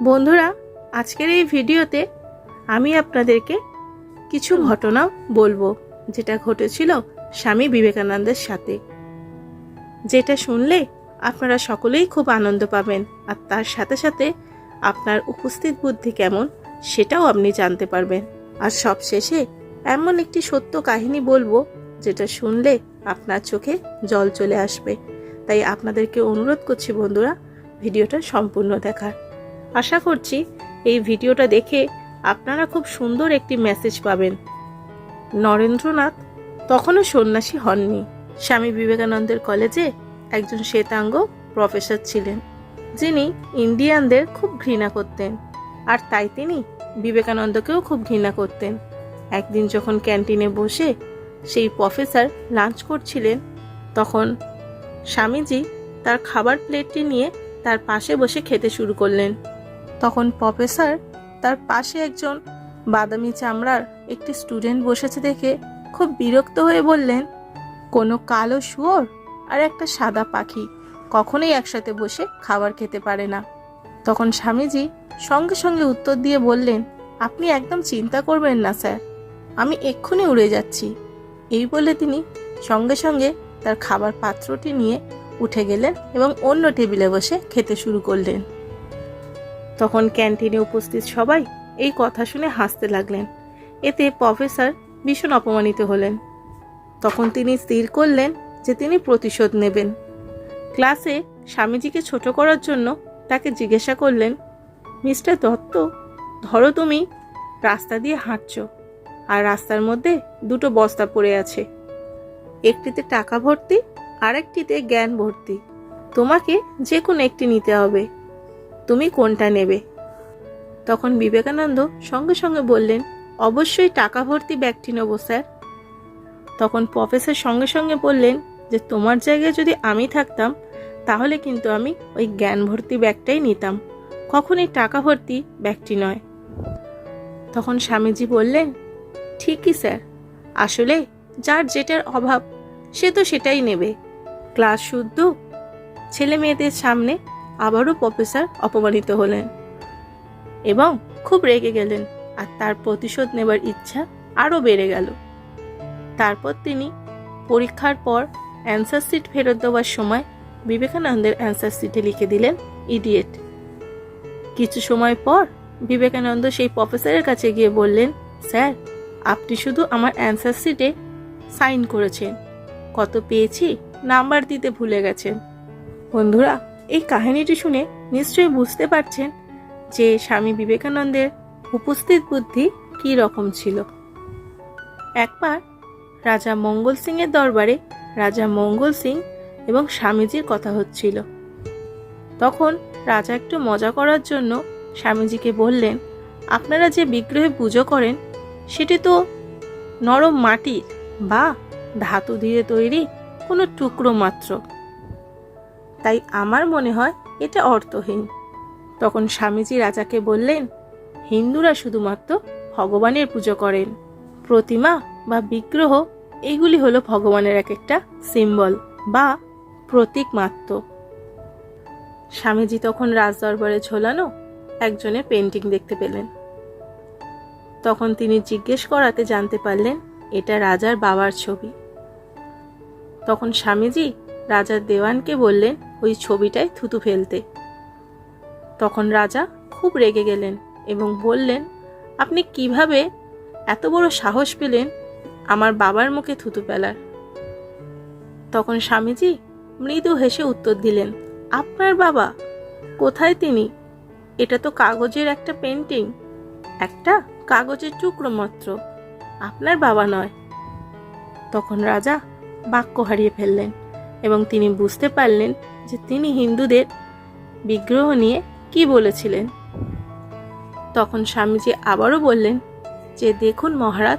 বন্ধুরা আজকের এই ভিডিওতে আমি আপনাদেরকে কিছু ঘটনা বলব যেটা ঘটেছিল স্বামী বিবেকানন্দের সাথে। যেটা শুনলে আপনারা সকলেই খুব আনন্দ পাবেন আর তার সাথে সাথে আপনার উপস্থিত বুদ্ধি কেমন সেটাও আপনি জানতে পারবেন। আর সবশেষে এমন একটি সত্য কাহিনী বলব যেটা শুনলে আপনার চোখে জল চলে আসবে। তাই আপনাদেরকে অনুরোধ করছি বন্ধুরা ভিডিওটা সম্পূর্ণ দেখার। আশা করছি এই ভিডিওটা দেখে আপনারা খুব সুন্দর একটি মেসেজ পাবেন। নরেন্দ্রনাথ তখনও সন্ন্যাসী হননি। স্বামী বিবেকানন্দের কলেজে একজন শ্বেতাঙ্গ প্রফেসর ছিলেন, যিনি ইন্ডিয়ানদের খুব ঘৃণা করতেন আর তাই তিনি বিবেকানন্দকেও খুব ঘৃণা করতেন। একদিন যখন ক্যান্টিনে বসে সেই প্রফেসর লাঞ্চ করছিলেন, তখন স্বামীজি তার খাবার প্লেটটি নিয়ে তার পাশে বসে খেতে শুরু করলেন। তখন প্রফেসর তার পাশে একজন বাদামি চামড়ার একটি স্টুডেন্ট বসেছে দেখে খুব বিরক্ত হয়ে বললেন, কোনো কালো শুয়োর আর একটা সাদা পাখি কখনোই একসাথে বসে খাবার খেতে পারে না। তখন স্বামীজি সঙ্গে সঙ্গে উত্তর দিয়ে বললেন, আপনি একদম চিন্তা করবেন না স্যার, আমি এক্ষুনি উড়ে যাচ্ছি। এই বলে তিনি সঙ্গে সঙ্গে তার খাবার পাত্রটি নিয়ে উঠে গেলেন এবং অন্য টেবিলে বসে খেতে শুরু করলেন। তখন ক্যান্টিনে উপস্থিত সবাই এই কথা শুনে হাসতে লাগলেন। এতে প্রফেসর ভীষণ অপমানিত হলেন। তখন তিনি স্থির করলেন যে তিনি প্রতিশোধ নেবেন। ক্লাসে স্বামীজিকে ছোট করার জন্য তাকে জিজ্ঞাসা করলেন, মিস্টার দত্ত, ধরো তুমি রাস্তা দিয়ে হাঁটছ আর রাস্তার মধ্যে দুটো বস্তা পড়ে আছে। একটিতে টাকা ভর্তি আর একটিতে জ্ঞান ভর্তি। তোমাকে যে কোনো একটি নিতে হবে। তুমি কোনটা নেবে? তখন বিবেকানন্দ সঙ্গে সঙ্গে বললেন, অবশ্যই টাকা ভর্তি ব্যাগটি নেব, স্যার। তখন প্রফেসর সঙ্গে সঙ্গে বললেন, যে তোমার জায়গায় যদি আমি থাকতাম, তাহলে কিন্তু আমি ওই জ্ঞান ভর্তি ব্যাগটাই নিতাম। কখনই টাকা ভর্তি ব্যাগটি নয়। তখন স্বামীজি বললেন, ঠিকই, স্যার। আসলে যার যেটার অভাব, সে তো সেটাই নেবে। ক্লাস শুদ্ধ, ছেলে মেয়েদের সামনে আবারও প্রফেসর অপমানিত হলেন এবং খুব রেগে গেলেন আর তার প্রতিশোধ নেবার ইচ্ছা আরও বেড়ে গেল। তারপর তিনি পরীক্ষার পর অ্যান্সার সিট ফেরত দেওয়ার সময় বিবেকানন্দের অ্যান্সার সিটে লিখে দিলেন, ইডিয়েট। কিছু সময় পর বিবেকানন্দ সেই প্রফেসরের কাছে গিয়ে বললেন, স্যার, আপনি শুধু আমার অ্যান্সার সিটে সাইন করেছেন। কত পেয়েছি নাম্বার দিতে ভুলে গেছেন। বন্ধুরা এই কাহিনীটি শুনে নিশ্চয়ই বুঝতে পারছেন যে স্বামী বিবেকানন্দের উপস্থিত বুদ্ধি কী রকম ছিল। একবার রাজা মঙ্গল সিংয়ের দরবারে রাজা মঙ্গল সিং এবং স্বামীজির কথা হচ্ছিল। তখন রাজা একটু মজা করার জন্য স্বামীজিকে বললেন, আপনারা যে বিগ্রহে পুজো করেন, সেটি তো নরম মাটির বা ধাতু দিয়ে তৈরি কোনো টুকরো মাত্র। তাই আমার মনে হয় এটা অর্থহীন। তখন স্বামীজি রাজাকে বললেন, হিন্দুরা শুধুমাত্র ভগবানের পুজো করেন। প্রতিমা বা বিগ্রহ এইগুলি হলো ভগবানের এক একটা সিম্বল বা প্রতীক মাত্র। স্বামীজি তখন রাজদরবারে ঝোলানো একজনের পেন্টিং দেখতে পেলেন। তখন তিনি জিজ্ঞেস করাতে জানতে পারলেন, এটা রাজার বাবার ছবি। তখন স্বামীজি রাজার দেওয়ানকে বললেন, ওই ছবিটায় থুতু ফেলতে। তখন রাজা খুব রেগে গেলেন এবং বললেন, আপনি কীভাবে এত বড় সাহস পেলেন আমার বাবার মুখে থুতু ফেলার? তখন স্বামীজি মৃদু হেসে উত্তর দিলেন, আপনার বাবা? কোথায় তিনি? এটা তো কাগজের একটা পেন্টিং একটা কাগজের টুকরো মাত্র। আপনার বাবা নয়। তখন রাজা বাক্য হারিয়ে ফেললেন। এবং তিনি বুঝতে পারলেন যে তিনি হিন্দুদের বিগ্রহ নিয়ে কি বলেছিলেন। তখন স্বামীজি আবারও বললেন যে, দেখুন মহারাজ,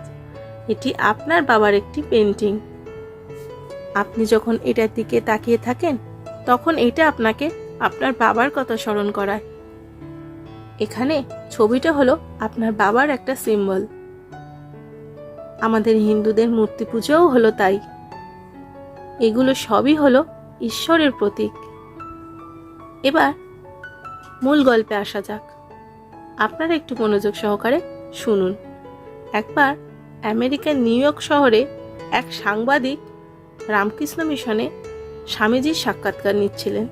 এটি আপনার বাবার একটি পেন্টিং আপনি যখন এটার দিকে তাকিয়ে থাকেন, তখন এটা আপনাকে আপনার বাবার কথা স্মরণ করায়। এখানে ছবিটা হলো আপনার বাবার একটা সিম্বল আমাদের হিন্দুদের মূর্তি পুজোও হলো তাই। এগুলো সবই হলো ঈশ্বরের প্রতীক। এবার মূল গল্পে আসা যাক। আপনারা একটু মনোযোগ সহকারে শুনুন। একবার আমেরিকার নিউ ইয়র্ক শহরে এক সাংবাদিক রামকৃষ্ণ মিশনে স্বামীজির সাক্ষাৎকার নিচ্ছিলেন।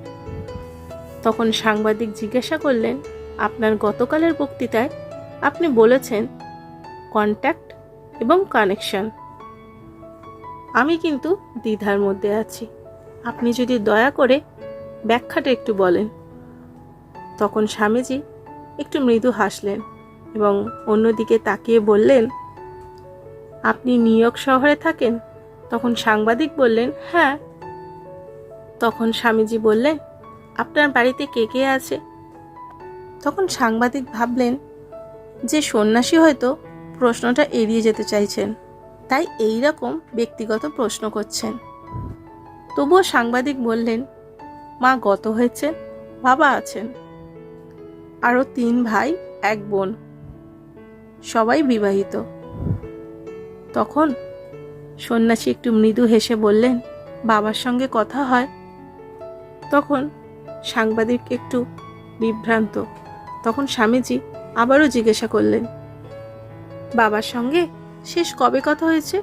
তখন সাংবাদিক জিজ্ঞাসা করলেন, আপনার গতকালের বক্তৃতায় আপনি বলেছেন কন্ট্যাক্ট এবং কানেকশন আমি কিন্তু দ্বিধার মধ্যে আছি। আপনি যদি দয়া করে ব্যাখ্যাটা একটু বলেন। তখন স্বামীজি একটু মৃদু হাসলেন এবং অন্যদিকে তাকিয়ে বললেন, আপনি নিউ ইয়র্ক শহরে থাকেন? তখন সাংবাদিক বললেন হ্যাঁ। তখন স্বামীজি বললেন, আপনার বাড়িতে কে কে আছে? তখন সাংবাদিক ভাবলেন, যে সন্ন্যাসী হয়তো প্রশ্নটা এড়িয়ে যেতে চাইছেন। তাই এই রকম ব্যক্তিগত প্রশ্ন করছেন। তবুও সাংবাদিক বললেন, মা গত হয়েছেন, বাবা আছেন। আরও তিন ভাই, এক বোন। সবাই বিবাহিত। তখন সন্ন্যাসী একটু মৃদু হেসে বললেন, বাবার সঙ্গে কথা হয়? তখন সাংবাদিক একটু বিভ্রান্ত। তখন স্বামীজি আবারও জিজ্ঞাসা করলেন, বাবার সঙ্গে শেষ কবে কথা হয়েছে?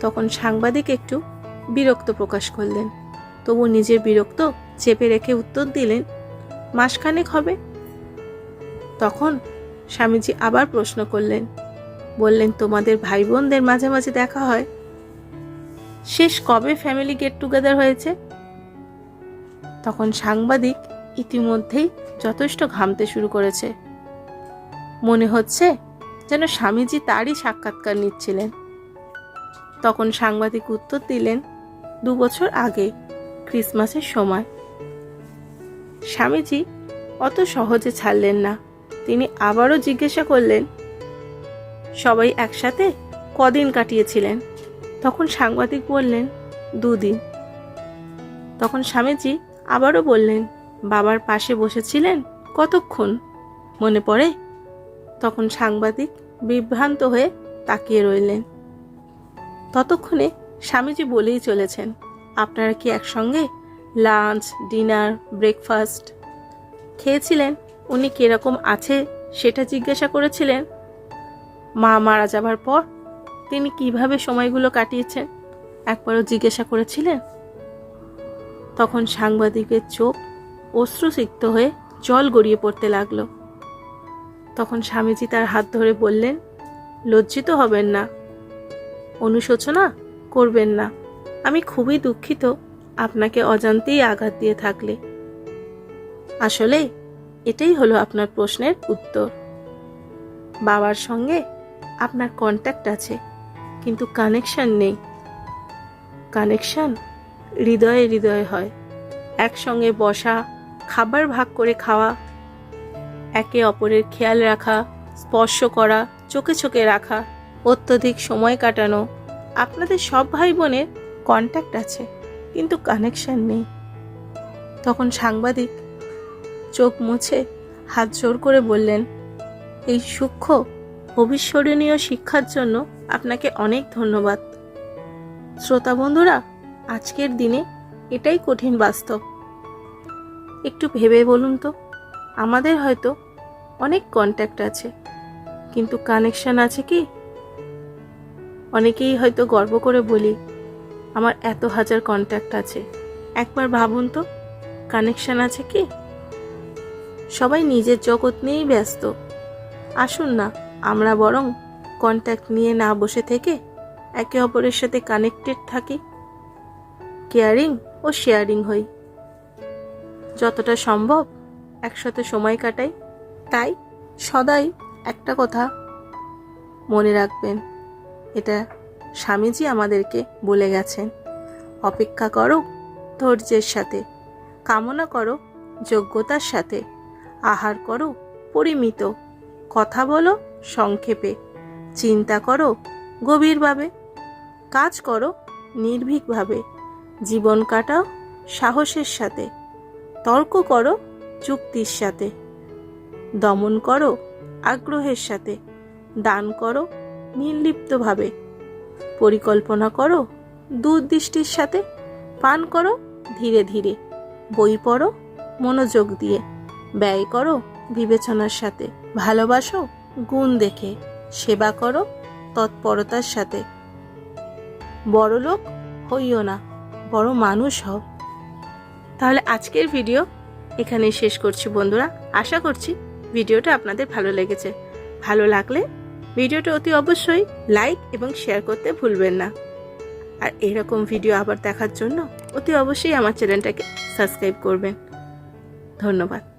তখন সাংবাদিক একটু বিরক্ত প্রকাশ করলেন। তবু নিজের বিরক্ত চেপে রেখে উত্তর দিলেন, মাসখানেক হবে। তখন স্বামীজি আবার প্রশ্ন করলেন, বললেন তোমাদের ভাই বোনদের মাঝে মাঝে দেখা হয়। শেষ কবে ফ্যামিলি গেট টুগেদার হয়েছে? তখন সাংবাদিক ইতিমধ্যেই যথেষ্ট ঘামতে শুরু করেছে। মনে হচ্ছে যেন স্বামীজি তারই সাক্ষাৎকার নিচ্ছিলেন। তখন সাংবাদিক উত্তর দিলেন, দু বছর আগে, ক্রিসমাসের সময়। স্বামীজি অত সহজে ছাড়লেন না। তিনি আবারও জিজ্ঞাসা করলেন, সবাই একসাথে কদিন কাটিয়েছিলেন? তখন সাংবাদিক বললেন, দুদিন। তখন স্বামীজি আবারও বললেন, বাবার পাশে বসেছিলেন কতক্ষণ? মনে পড়ে? তখন সাংবাদিক বিভ্রান্ত হয়ে তাকিয়ে রইলেন। ততক্ষণে স্বামীজি বলেই চলেছেন, আপনারা কি একসঙ্গে লাঞ্চ, ডিনার, ব্রেকফাস্ট খেয়েছিলেন? উনি কীরকম আছে সেটা জিজ্ঞাসা করেছিলেন? মা মারা যাবার পর তিনি কীভাবে সময়গুলো কাটিয়েছেন একবারও জিজ্ঞাসা করেছিলেন? তখন সাংবাদিকের চোখ অশ্রুসিক্ত হয়ে জল গড়িয়ে পড়তে লাগল। তখন স্বামীজি তার হাত ধরে বললেন, লজ্জিত হবেন না। অনুশোচনা করবেন না। আমি খুবই দুঃখিত আপনাকে অজান্তেই আঘাত দিয়ে থাকলে। আসলে এটাই হলো আপনার প্রশ্নের উত্তর। বাবার সঙ্গে আপনার কন্ট্যাক্ট আছে, কিন্তু কানেকশন নেই। কানেকশন হৃদয়ে হৃদয়ে হয়। একসঙ্গে বসা, খাবার ভাগ করে খাওয়া একে অপরের খেয়াল রাখা, স্পর্শ করা, চোখে চোখে রাখা, অত্যধিক সময় কাটানো। আপনাদের সব ভাই বোনের কন্ট্যাক্ট আছে, কিন্তু কানেকশন নেই। তখন সাংবাদিক চোখ মুছে হাত জোর করে বললেন, এই সূক্ষ্ম, অবিস্মরণীয় শিক্ষার জন্য আপনাকে অনেক ধন্যবাদ। শ্রোতা বন্ধুরা, আজকের দিনে এটাই কঠিন বাস্তব। একটু ভেবে বলুন তো, আমাদের হয়তো অনেক কন্ট্যাক্ট আছে। কিন্তু কানেকশন আছে কি? অনেকেই হয়তো গর্ব করে বলি, আমার এত হাজার কন্ট্যাক্ট আছে। একবার ভাবুন তো কানেকশন আছে কি? সবাই নিজের জগৎ নিয়েই ব্যস্ত। আসুন না, আমরা বরং কন্ট্যাক্ট নিয়ে না বসে থেকে একে অপরের সাথে কানেক্টেড থাকি। কেয়ারিং ও শেয়ারিং হই। যতটা সম্ভব একসাথে সময় কাটাই। তাই সদাই একটা কথা মনে রাখবেন, এটা স্বামীজি আমাদেরকে বলে গেছেন, অপেক্ষা করো ধৈর্যের সাথে, কামনা করো যোগ্যতার সাথে, আহার করো পরিমিত, কথা বলো সংক্ষেপে, চিন্তা করো গভীরভাবে, কাজ করো নির্ভীকভাবে, জীবন কাটাও সাহসের সাথে, তর্ক করো চুক্তির সাথে। দমন করো আগ্রহের সাথে। দান করো নির্লিপ্তভাবে। পরিকল্পনা করো দূরদৃষ্টির সাথে। পান করো ধীরে ধীরে। বই পড়ো মনোযোগ দিয়ে। ব্যয় করো বিবেচনার সাথে। ভালোবাসো গুণ দেখে। সেবা করো তৎপরতার সাথে। বড় লোক হইও না, বড় মানুষ হও। তাহলে আজকের ভিডিও এখানেই শেষ করছি বন্ধুরা। আশা করছি ভিডিওটা আপনাদের ভালো লেগেছে। ভালো লাগলে ভিডিওটা অতি অবশ্যই লাইক এবং শেয়ার করতে ভুলবেন না। আর এরকম ভিডিও আবার দেখার জন্য অতি অবশ্যই আমার চ্যানেলটাকে সাবস্ক্রাইব করবেন। ধন্যবাদ।